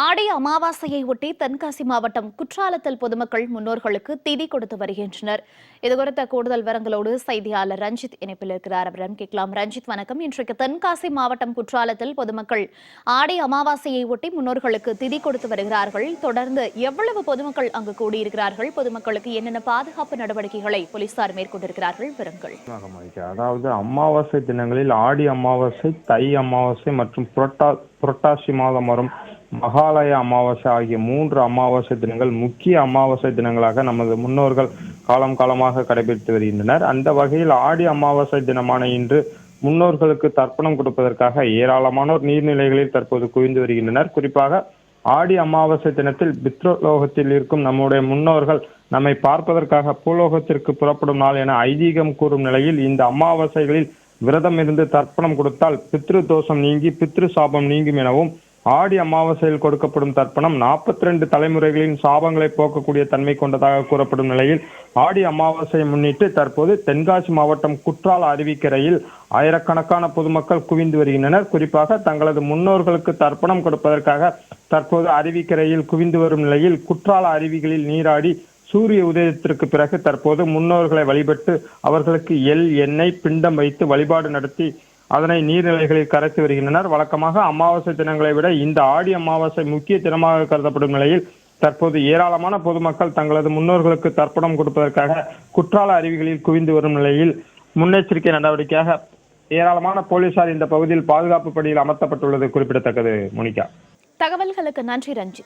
ஆடி அமாவாசையை ஒட்டி தென்காசி மாவட்டம் குற்றாலத்தில் பொதுமக்கள் முன்னோர்களுக்கு திதி கொடுத்து வருகின்றனர். இதுகுறித்த கூடுதல் விவரங்களோடு செய்தியாளர் ரஞ்சித் இணைப்பில் இருக்கிறார். அவரிடம் கேட்கலாம். ரஞ்சித் வணக்கம். இன்றைக்கு தென்காசி மாவட்டம் குற்றாலத்தில் பொதுமக்கள் ஆடி அமாவாசையை ஒட்டி முன்னோர்களுக்கு திதி கொடுத்து வருகிறார்கள். தொடர்ந்து எவ்வளவு பொதுமக்கள் அங்கு கூடியிருக்கிறார்கள்? பொதுமக்களுக்கு என்னென்ன பாதுகாப்பு நடவடிக்கைகளை போலீசார் மேற்கொண்டிருக்கிறார்கள்? விவரங்கள். அதாவது அமாவாசை தினங்களில் ஆடி அமாவாசை தை அமாவாசை மற்றும் புரட்டா புரட்டாசி மாதம் வரும் மகாலய அமாவாசை ஆகிய மூன்று அமாவாசை தினங்கள் முக்கிய அமாவாசை தினங்களாக நமது முன்னோர்கள் காலம் காலமாக கடைபிடித்து வருகின்றனர். அந்த வகையில் ஆடி அமாவாசை தினமான இன்று முன்னோர்களுக்கு தர்ப்பணம் கொடுப்பதற்காக ஏராளமானோர் நீர்நிலைகளில் தற்போது குவிந்து வருகின்றனர். குறிப்பாக ஆடி அமாவாசை தினத்தில் பித்ருலோகத்தில் இருக்கும் நம்முடைய முன்னோர்கள் நம்மை பார்ப்பதற்காக பூலோகத்திற்கு புறப்படும் நாள் என ஐதீகம் கூறும் நிலையில் இந்த அமாவாசைகளில் விரதம் இருந்து தர்ப்பணம் கொடுத்தால் பித்ரு தோஷம் நீங்கி பித்ரு சாபம் நீங்கும் எனவும் ஆடி அமாவாசையில் கொடுக்கப்படும் தர்ப்பணம் நாற்பத்தி ரெண்டு தலைமுறைகளின் சாபங்களை போக்கக்கூடிய தன்மை கொண்டதாக கூறப்படும் நிலையில் ஆடி அமாவாசையை முன்னிட்டு தற்போது தென்காசி மாவட்டம் குற்றால அருவிக்கரையில் ஆயிரக்கணக்கான பொதுமக்கள் குவிந்து வருகின்றனர். குறிப்பாக தங்களது முன்னோர்களுக்கு தர்ப்பணம் கொடுப்பதற்காக தற்போது அருவிக்கரையில் குவிந்து வரும் நிலையில் குற்றால அருவிகளில் நீராடி சூரிய உதயத்திற்கு பிறகு தற்போது முன்னோர்களை வழிபட்டு அவர்களுக்கு எல் எண்ணெய் பிண்டம் வைத்து வழிபாடு நடத்தி அதனை நீர்நிலைகளில் கரைத்து வருகின்றனர். வழக்கமாக அமாவாசை தினங்களை விட இந்த ஆடி அமாவாசை முக்கிய தினமாக கருதப்படும் நிலையில் தற்போது ஏராளமான பொதுமக்கள் தங்களது முன்னோர்களுக்கு தர்ப்பணம் கொடுப்பதற்காக குற்றால அருவிகளில் குவிந்து வரும் நிலையில் முன்னெச்சரிக்கை நடவடிக்கையாக ஏராளமான போலீசார் இந்த பகுதியில் பாதுகாப்பு பணியில் அமர்த்தப்பட்டுள்ளது குறிப்பிடத்தக்கது. மோனிகா. தகவல்களுக்கு நன்றி ரஞ்சித்.